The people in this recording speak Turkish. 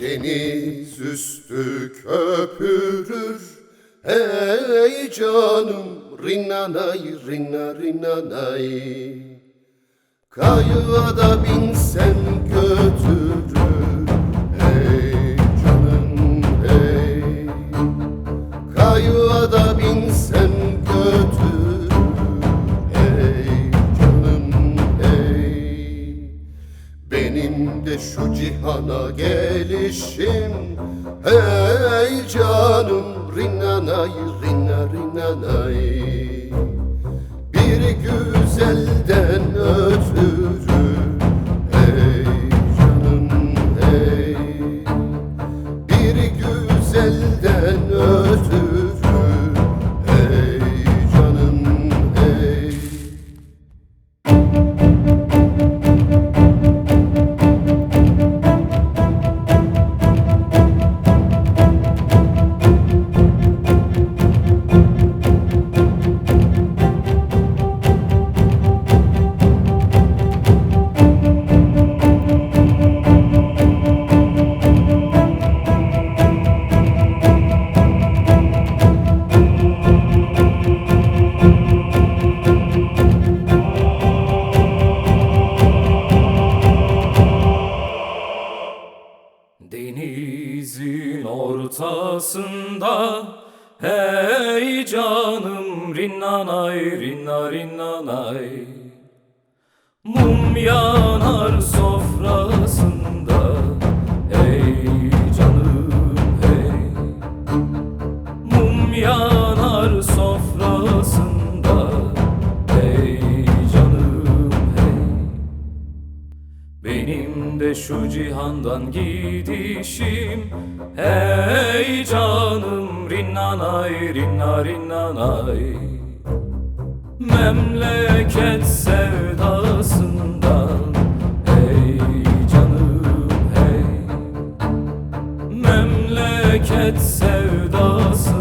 Deniz üstü köpürür. Hey canım rinnanay rinna rinnanay Kayığa da binsem götürür. Hey canım hey. Kayığa da binsem şu cihana gelişim. Hey canım rinnanay rinna rinnanay Bir güzelden Denizin ortasında Hey canım rinnanay rinna rinnanay Mum yanar sofrasında Hey canım hey. Mum yanar de şu cihandan gidişim. Hey canım rinnanay rinna rinnanay. Memleket sevdasından Hey canım hey. Memleket sevdasından.